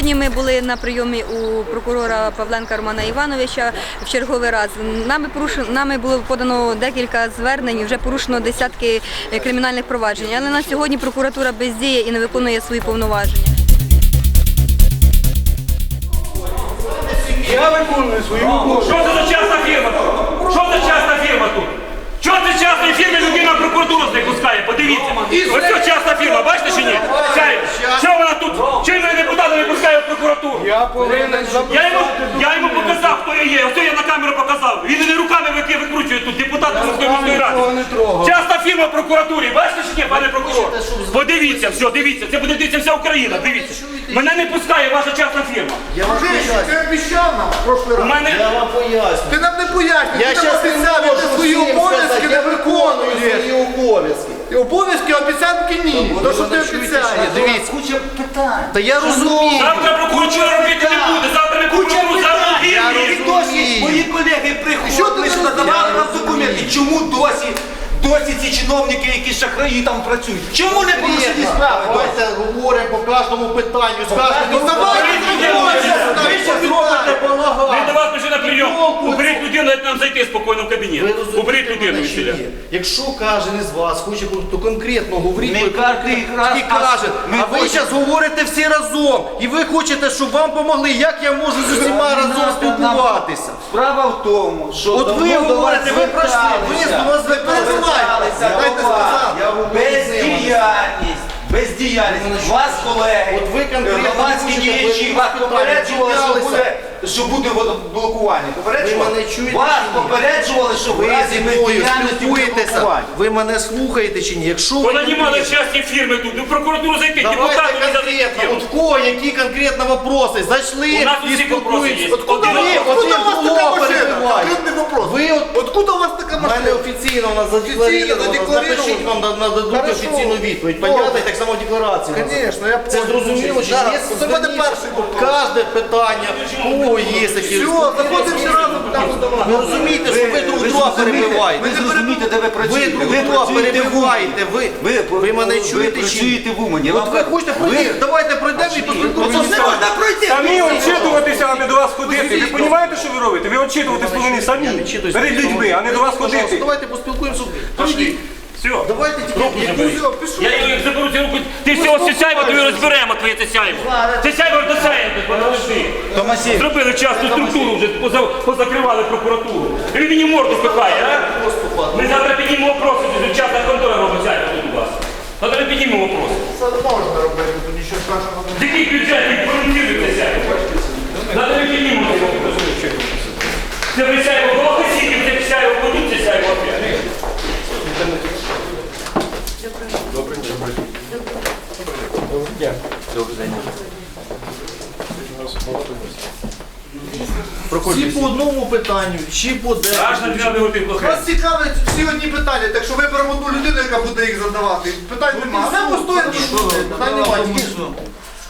Сьогодні ми були на прийомі у прокурора Павленка Романа Івановича в черговий раз. Нами порушено нами було подано декілька звернень, вже порушено десятки кримінальних проваджень. Але на сьогодні прокуратура бездіє і не виконує свої повноваження. Я виконую свою роботу. Що це за частна фірма тут? Що за частна фірма тут? Що це частної фірми людина прокуратуру не пускає? Подивіться. Ось це частна фірма, бачите чи ні? Ця, що вона тут? Чим мене депутата не пускає в прокуратуру? Я повинен Я йому, я йому показав, хто я є. Ось я на камеру показав. Він не руками вики- викручує тут депутат Морської міської не ради. трогав. Частна фірма в прокуратурі. Бачите чи ні, пане прокурор? Подивіться, все, дивіться. Це буде дивитися вся Україна. Дивіться. Мене не пускає ваша частна фірма. Я вам поясню. ти обіцяв нам в прошлий У раз. мене Я вам поясню. Ти нам не пояснюєш, Я ти нам щас не обіцяв, і можу свої всім обов'язки сказати, не я виконую виконуєш. свої обов'язки. І обов'язки, обіцянки ні. Питань. Та я розумію. Завтра прокуратура робити не буде. Завтра ми прокуратуру завтра. забудемо. І досі мої колеги Що ти приходили, не надавали нам документи. Чому досі, досі ці чиновники, які шахраї там працюють? Чому не порушені справи? Давайте говоримо по кожному питанню. З кожним Ви ще зробите балаган. до вас прийшли на прийом. Уберіть людину, дайте нам зайти спокійно в кабінет. Уберіть людину від є. Якщо кожен із вас хоче, то конкретно говоріть, Ми то кожний раз- тільки каже. ми А ви хочемо- зараз говорите всі разом. І ви хочете, щоб вам помогли. Як я можу з усіма разом спілкуватися? Справа в тому, що От ви давно до вас говорите, ви пройшли, ви зверталися. до нас зверталися. Дайте до сказати. Я вам пояснив. Бездіяльність. Бездіяльність. Вас, колеги, От ви громадські діячі, вас попереджували, що буде, що буде водоблокування. Попереджували? Ви мене чуєте Вас чи ні? попереджували, що в Ви разі зі мною бездіяльності спілкуєтеся, ви мене слухаєте чи ні? Якщо ви Понанімали конкретно- частні фірми тут. Ну, В прокуратуру зайти, Давайте не конкретно, фірму. от в кого які конкретно вопроси? Зайшли У нас і усі вопроси є. спілкуються. Откуда Ви, ви- от Откуда у вас така машина? Конкретний вопрос. Ви от Откуда у вас така в мене машина? офіційно вона задекларована. задекларовано. Напишіть вам на- нададуть Хорошо. офіційну відповідь. Понятно, і так само декларацію. Конечно, я Це зрозуміло, чи є це перший вопрос. Кожне питання, кого є якісь. Все, заходимо всі разом, там Ви розумієте, що ви друг друга перебиваєте? Ви зрозумієте, де ви працюєте. Ви друг друга перебиваєте. Ви, мене чуєте чи ні? працюєте в Умані. От ви хочете пройти? Давайте пройдемо і поспілкуємося. Це можна пройти. Самі очитуватися, а не до вас ходити. Ви розумієте, що ви робите? Ви очитуватись повинні самі. Перед людьми, а не до вас ходити. Давайте поспілкуємося. Пошли. Все. Давайте тільки. забери. Все, пішов. Я його заберу цю руку. Ти всього це сяйво, тобі розберемо твоє це сяйво. Це сяйво до сяйво, подожди. Зробили частну структуру вже, поза- позакривали прокуратуру. І він мені морду пихає, а? Ми завтра піднімемо вопроси, що частна контора робить сяйво тут у вас. Завтра піднімемо вопроси. Це можна робити, тут нічого страшного З яких бюджетів корумпіруєте сяйво? Завтра ми піднімемо вопроси. Це ви сяйво в офісі, це сяйво Добрий день. Добрий день. Всі по одному питанню, чи по Аж Нас декілька. Вас цікавить всі одні питання, так що виберемо одну людину, яка буде їх задавати. Питань немає. Все постоїть, питань немає.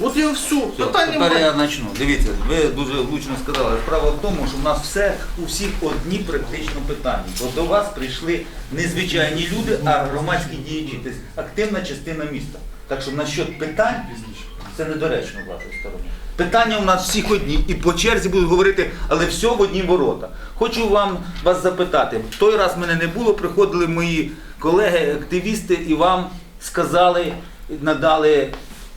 От і все. Питань Тепер немає. я почну. Дивіться, ви дуже влучно сказали. Справа в тому, що в нас все у всіх одні практично питання. Бо до вас прийшли не звичайні люди, а громадські діячі, тобто активна частина міста. Так що насчет питань це недоречно вашої сторони. Питання у нас всіх одні, і по черзі будуть говорити, але все в одні ворота. Хочу вам вас запитати. В той раз мене не було, приходили мої колеги, активісти, і вам сказали, надали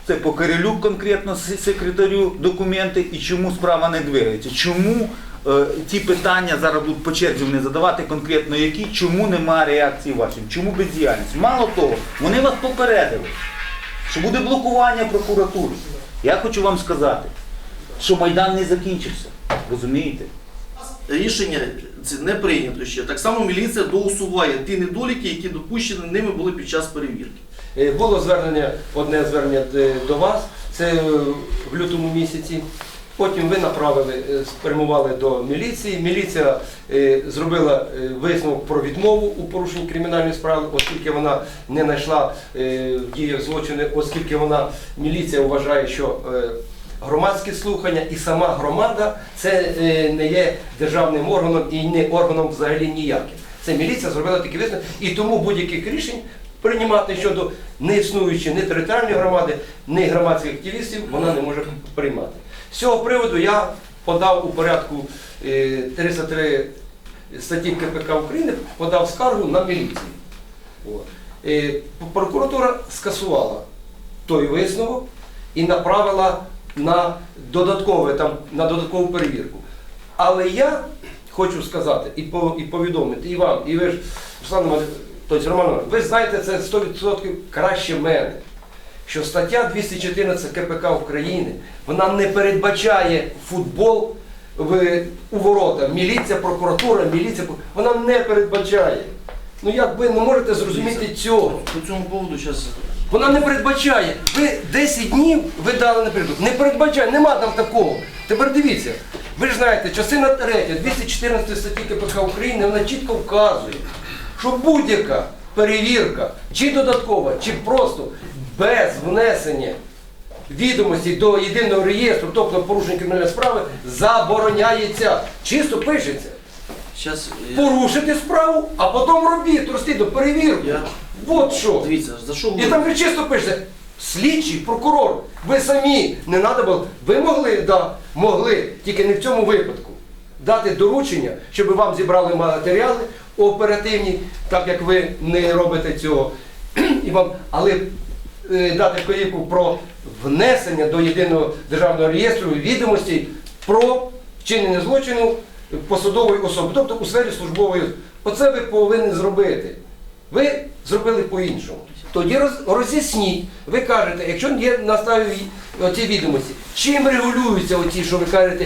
це по Кирилюк конкретно секретарю документи, і чому справа не двигається. Чому е, ті питання зараз будуть по черзі вони задавати конкретно які, чому немає реакції вашої, чому бездіяльність? Мало того, вони вас попередили що буде блокування прокуратури. Я хочу вам сказати, що Майдан не закінчився. Розумієте? Рішення не прийнято ще. Так само міліція доусуває ті недоліки, які допущені ними були під час перевірки. Е, Було звернення, одне звернення е, до вас, це е, в лютому місяці. Потім ви направили, спрямували до міліції. Міліція зробила висновок про відмову у порушенні кримінальної справи, оскільки вона не знайшла в діях злочини, оскільки вона міліція вважає, що громадські слухання і сама громада це не є державним органом і не органом взагалі ніяким. Це міліція зробила такі висновки, і тому будь-яких рішень приймати щодо неіснуючої ні територіальної громади, ні громадських активістів, вона не може приймати. З цього приводу я подав у порядку е, 303 статті КПК України, подав скаргу на міліцію. Е, Прокуратура скасувала той висновок і направила на додаткове там на додаткову перевірку. Але я хочу сказати і, повідомити і вам, і ви ж, Руслан тобто Роман ви знаєте це 100% краще мене. Що стаття 214 КПК України вона не передбачає футбол в, у ворота. Міліція, прокуратура, міліція, вона не передбачає. Ну як ви не можете зрозуміти цього? По цьому поводу зараз Вона не передбачає. Ви 10 днів ви дали наприклад. Не передбачає, нема там такого. Тепер дивіться, ви ж знаєте, частина 3, 214 статті КПК України, вона чітко вказує, що будь-яка перевірка, чи додаткова, чи просто без внесення відомості до єдиного реєстру, тобто порушення кримінальної справи, забороняється. Чисто пишеться. Щас, е, Порушити справу, а потім робіть, розслідувати, перевірку. Я- От що. Дивіться, за що І там чисто пише, слідчий, прокурор, ви самі не треба було. Ви могли, да, могли, тільки не в цьому випадку, дати доручення, щоб вам зібрали матеріали оперативні, так як ви не робите цього. І вам, але е, дати вказівку про внесення до єдиного державного реєстру відомостей про вчинення злочину посадової особи, тобто у сфері службової. Оце ви повинні зробити. Ви зробили по-іншому. Тоді роз- роз'ясніть. Ви кажете, якщо є наставі ці оці відомості, чим регулюються оці, що ви кажете,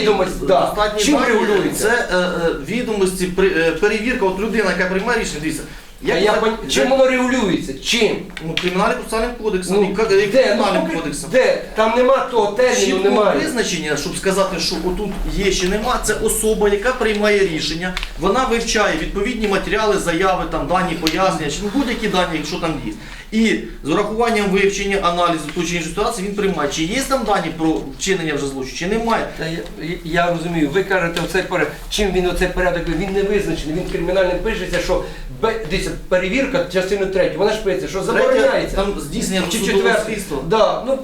відомості, да, чим регулюються? Це е, е, відомості, при- е, перевірка, от людина, яка приймає рішення, дивіться. Я, я, пон- чим воно регулюється? Чим? Ну, кримінальним процесуальним кодексом, Ну, і ка- і де? Ну, кримінальним кодексом. де? Там нема того терміну, Чітко немає. визначення, щоб сказати, що отут є чи нема, це особа, яка приймає рішення, вона вивчає відповідні матеріали, заяви, там, дані пояснення, чи ну, будь-які дані, якщо там є. І з урахуванням вивчення, аналізу ту чи іншу ситуацію він приймає, чи є там дані про вчинення вже злочину, чи немає. Та я, я розумію, ви кажете, оцей порядок, чим він оцей порядок, він не визначений, він кримінальним пишеться, що дивіться, перевірка частини третьої, вона ж пишеться, що забороняється. Там здійснення Чи слідства. Да, ну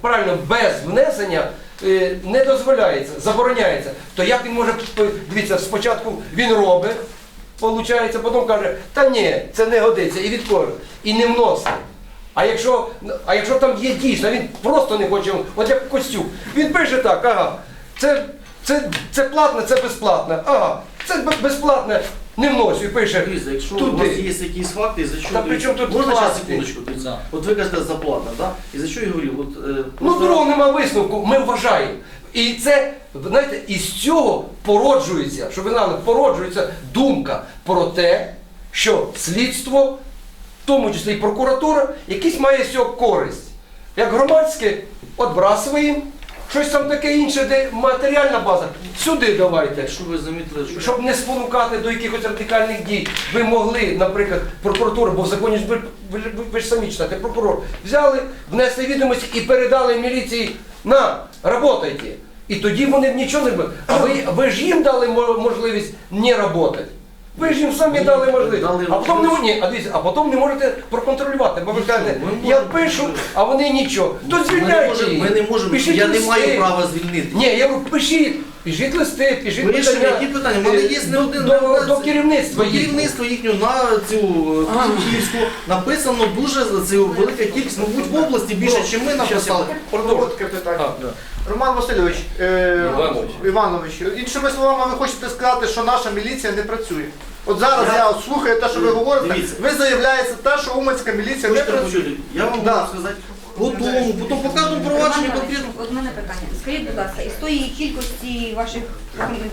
правильно, без внесення е, не дозволяється, забороняється. То як він може дивіться, спочатку він робить, виходить, потім каже, та ні, це не годиться, і відкаже, і не вносить. А якщо, а якщо там є дійсно, він просто не хоче, от як Костюк, він пише так, ага, це, це, це платне, це безплатне, ага, це безплатне, не вносю, пише Дивіться, якщо у вас є якісь факти, за що Та при чому тут можна зараз секундочку? Дивіться. От ви кажете заплата, да? І за що я говорю? От, е, Ну, просто- другого нема висновку, ми вважаємо. І це, знаєте, із цього породжується, щоб ви знали, породжується думка про те, що слідство, в тому числі і прокуратура, якийсь має з цього користь. Як громадське, отбрасує їм, щось там таке інше, де матеріальна база. Сюди давайте. Якщо ви замітили, що Щоб не спонукати до якихось радикальних дій, ви могли, наприклад, прокуратура, бо в законі ж ви, ви, ви ж самі читаєте, прокурор, взяли, внесли відомості і передали міліції на, работайте. І тоді вони б нічого не були. А ви, ви ж їм дали можливість не працювати. Ви ж їм самі дали можливість. А потім не, ні, а, дивіться, а потім не можете проконтролювати, бо ви кажете, я пишу, а вони нічого. То звільняйте їх. ми не можемо, Пишіть я не листи. маю права звільнити. Ні, я говорю, пишіть, пишіть листи, пишіть Вирішення, які питання? У мене є не е, один до, на- до керівництва До їхнього. керівництва їхнього на цю е, Київську написано дуже цю велика кількість, мабуть, в області більше, ніж ми написали. Коротке питання. Роман Васильович, е, Іванович. Іванович, іншими словами, ви хочете сказати, що наша міліція не працює. От зараз я, от слухаю те, що ви говорите, Дивіться. ви заявляєте те, що Уманська міліція не Хочете працює. почути? Я вам Да. можу сказати по тому, по кожному провадженню Роман конкретно. От мене питання. Скажіть, будь ласка, із тої кількості ваших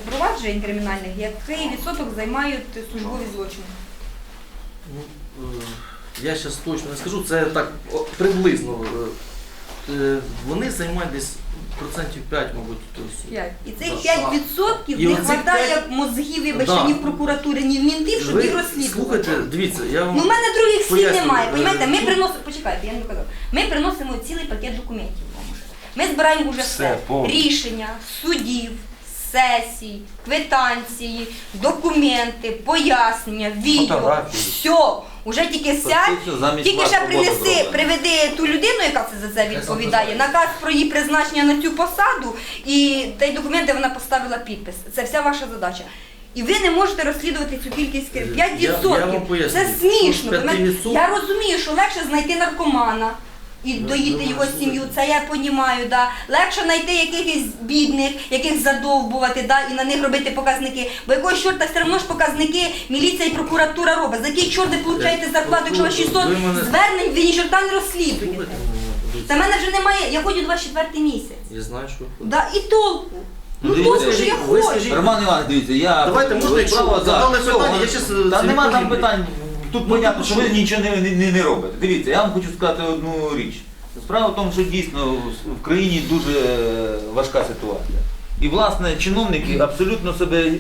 проваджень кримінальних, який відсоток займають службові злочини? Ну, е, я зараз точно не скажу, це так о, приблизно. е, е, Вони займають десь процентів 5, мабуть. П'ять. І цих За 5 що? відсотків І не оцих вистачає мозгів, вибачте, Да. ні в прокуратурі, ні в мінтів, щоб Ви їх розслідувати. слухайте, дивіться, я вам Ну, в мене других слів пояснюю. немає. Е, Понімаєте, ми приносимо, почекайте, я не казав. Ми приносимо цілий пакет документів вам уже. Ми збираємо вже все. повністю. Рішення, судів, сесій, квитанції, документи, пояснення, відео. Фотографії. Все. Уже тільки сядь, Фактично, замість тільки вас ще робота принеси, зроблена. приведи ту людину, яка це за це відповідає, наказ про її призначення на цю посаду, і та й документи вона поставила підпис. Це вся ваша задача. І ви не можете розслідувати цю кількість 5%. Я- я вам поясню, Це смішно. з 5% Я розумію, що легше знайти наркомана. І доїти його сім'ю, це я понімаю, да. Легше знайти якихось бідних, яких задовбувати, да, і на них робити показники. Бо якогось чорта все одно ж показники міліція і прокуратура робить. За який чорт ви получаєте зарплату, якщо у вас 600 мене- звернень, ви ні чорта не розслідуєте. Мене, Та мене вже немає, я ходжу 24 місяць. Я знаю, що ви Да, і толку. Ну Дивіться, толку, що я ви хочу. скажіть, Роман Іванович, дивіться, я... Давайте, можна, якщо Право, задали питання, я щас, Та це нема там відповім. питань. Тут понятно, що ви нічого не, не, не робите. Дивіться, я вам хочу сказати одну річ. Справа в тому, що дійсно в країні дуже е, важка ситуація. І, власне, чиновники абсолютно себе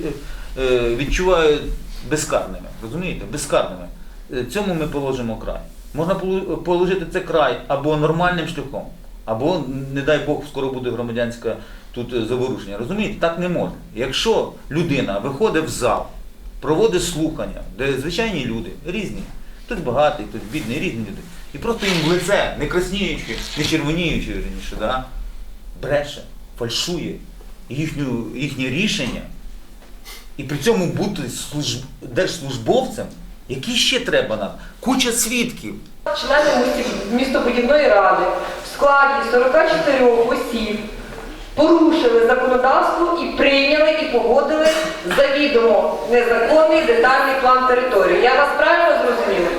е, відчувають безкарними. Розумієте? Безкарними. Е, Цьому ми положимо край. Можна положити це край або нормальним шляхом, або, не дай Бог, скоро буде громадянська тут заворушення. Розумієте, так не можна. Якщо людина виходить в зал, проводить слухання, де звичайні люди, різні, хтось багатий, хтось бідний, різні люди, і просто їм в лице, не красніючи, не червоніючи, раніше, да, бреше, фальшує їхню, їхнє рішення, і при цьому бути служб, держслужбовцем, який ще треба нам? Куча свідків. Члени містобудівної ради в складі 44 осіб порушили законодавство і прийняли і погодили завідомо незаконний детальний план території. Я вас правильно зрозуміла?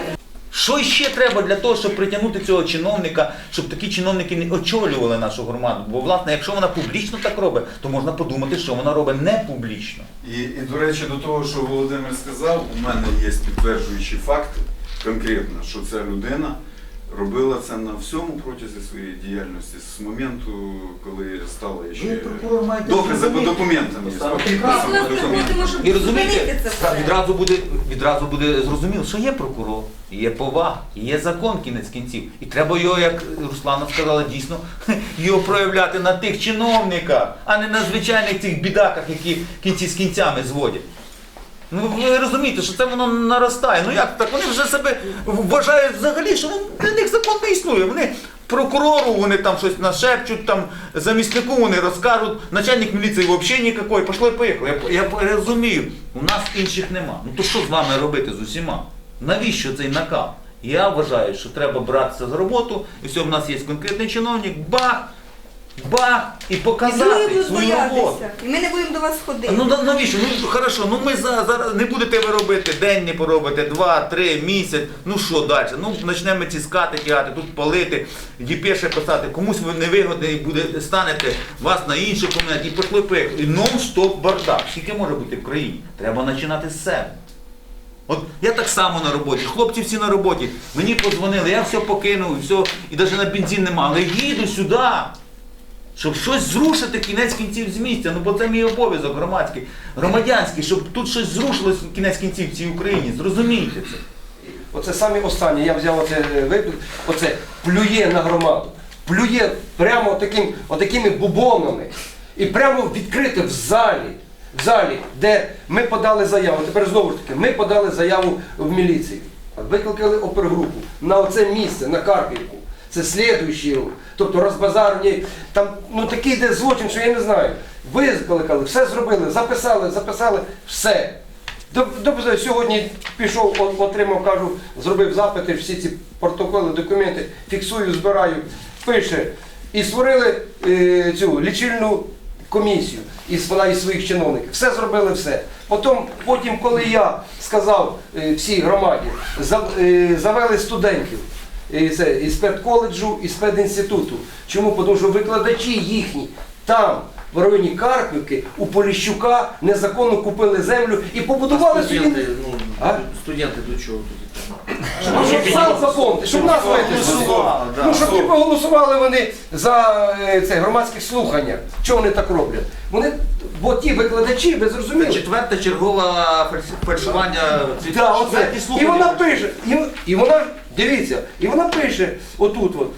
Що ще треба для того, щоб притягнути цього чиновника, щоб такі чиновники не очолювали нашу громаду? Бо, власне, якщо вона публічно так робить, то можна подумати, що вона робить не публічно. І, і до речі, до того, що Володимир сказав, у мене є підтверджуючі факти конкретно, що ця людина робила це на всьому протязі своєї діяльності з моменту, коли стала ще прокурор, маєте докази по зрозуміти. документам. є, з Ми по документам. приходимо, щоб І зупинити розумієте, це все. відразу буде, відразу буде зрозуміло, що є прокурор, є повага, є закон кінець кінців. І треба його, як Руслана сказала, дійсно його проявляти на тих чиновниках, а не на звичайних цих бідаках, які кінці з кінцями зводять. Ну ви розумієте, що це воно наростає. Ну як так? Вони вже себе вважають взагалі, що ну, для них закон не існує. Вони прокурору, вони там щось нашепчуть, там заміснику вони розкажуть, начальник міліції взагалі ніякої, пішло і поїхало. Я, я розумію, у нас інших нема. Ну то що з вами робити з усіма? Навіщо цей накал? Я вважаю, що треба братися за роботу, і все, в нас є конкретний чиновник, бах, бах, і І показати будуть свою роботу. боятися. І ми не будемо до вас ходити. Ну на- навіщо? Ну хорошо, ну ми за, зараз не будете ви робити, день не поробите, два, три, місяць. Ну що далі? Ну почнемо ці скати тягати, тут палити, діпеше писати, комусь ви невигодний буде, станете вас на інший комунат і і поїхало. І нон-стоп бардак. Скільки може бути в країні? Треба починати з себе. От я так само на роботі, хлопці всі на роботі. Мені подзвонили, я все покинув, і все, і навіть на бензин нема. Але їду сюди щоб щось зрушити кінець кінців з місця. Ну бо це мій обов'язок громадський, громадянський, щоб тут щось зрушилось кінець кінців в цій Україні. Зрозумійте це. Оце самі останні, я взяв оце випуск, оце плює на громаду. Плює прямо таким, отакими бубонами. І прямо відкрите в залі, в залі, де ми подали заяву. Тепер знову ж таки, ми подали заяву в міліцію. Викликали опергрупу на оце місце, на Карпівку. Це слідуючий рух. Тобто розбазарні, там ну такий де злочин, що я не знаю. Викликали, все зробили, записали, записали, все. Добре, сьогодні пішов, отримав, кажу, зробив запити, всі ці протоколи, документи, фіксую, збираю, пише. І створили е, цю лічильну комісію із вона із своїх чиновників. Все зробили, все. Потім, потім коли я сказав е, всій громаді, за- е, завели студентів. І це, із педколеджу, із педінституту. Чому? Тому що викладачі їхні там, в районі Карпівки, у Поліщука незаконно купили землю і побудували собі. Студенти, ну, А? студенти до чого тут? Ну, щоб зал заповнити, щоб нас витиснули. Ну, щоб не проголосували вони за е, це громадське слухання. Чого вони так роблять? Вони, бо ті викладачі, ви Це зрозуміли? четверте чергове фальсі- фальшування. Оце. І вона пише, і, і вона, дивіться, і вона пише отут от.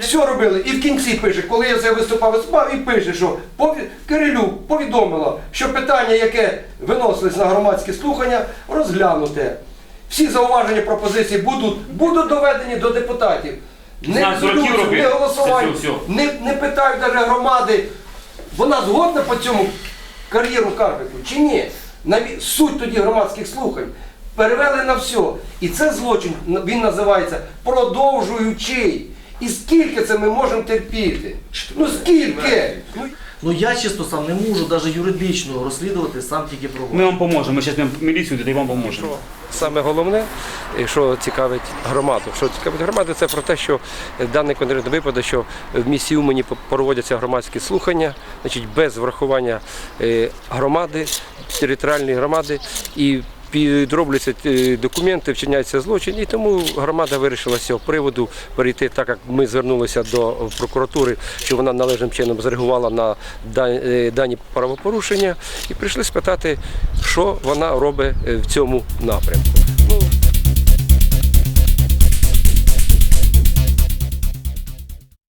Все робили. І в кінці пише, коли я це виступав, виступав, і пише, що пові... Кирилюк повідомила, що питання, яке виносилось на громадське слухання, розглянуте. всі зауваження пропозиції будуть, будуть доведені до депутатів. Не резолюцію, не голосування, не, не питають навіть громади, вона згодна по цьому кар'єру Карпику чи ні? Суть тоді громадських слухань. Перевели на все. І це злочин, він називається продовжуючий. І скільки це ми можемо терпіти? Ну скільки? Ну, я чисто сам не можу навіть юридично розслідувати, сам тільки проводити. Ми вам поможемо, ми зараз міліцію туди вам поможемо. Саме головне, що цікавить громаду. Що цікавить громаду, це про те, що даний конкретний випадок, що в місті Умані проводяться громадські слухання, значить, без врахування е, громади, територіальної громади і підробляться е, документи, вчиняється злочин, і тому громада вирішила з цього приводу перейти, так як ми звернулися до прокуратури, що вона належним чином зреагувала на е, дані правопорушення, і прийшли спитати, що вона робить е, в цьому напрямку.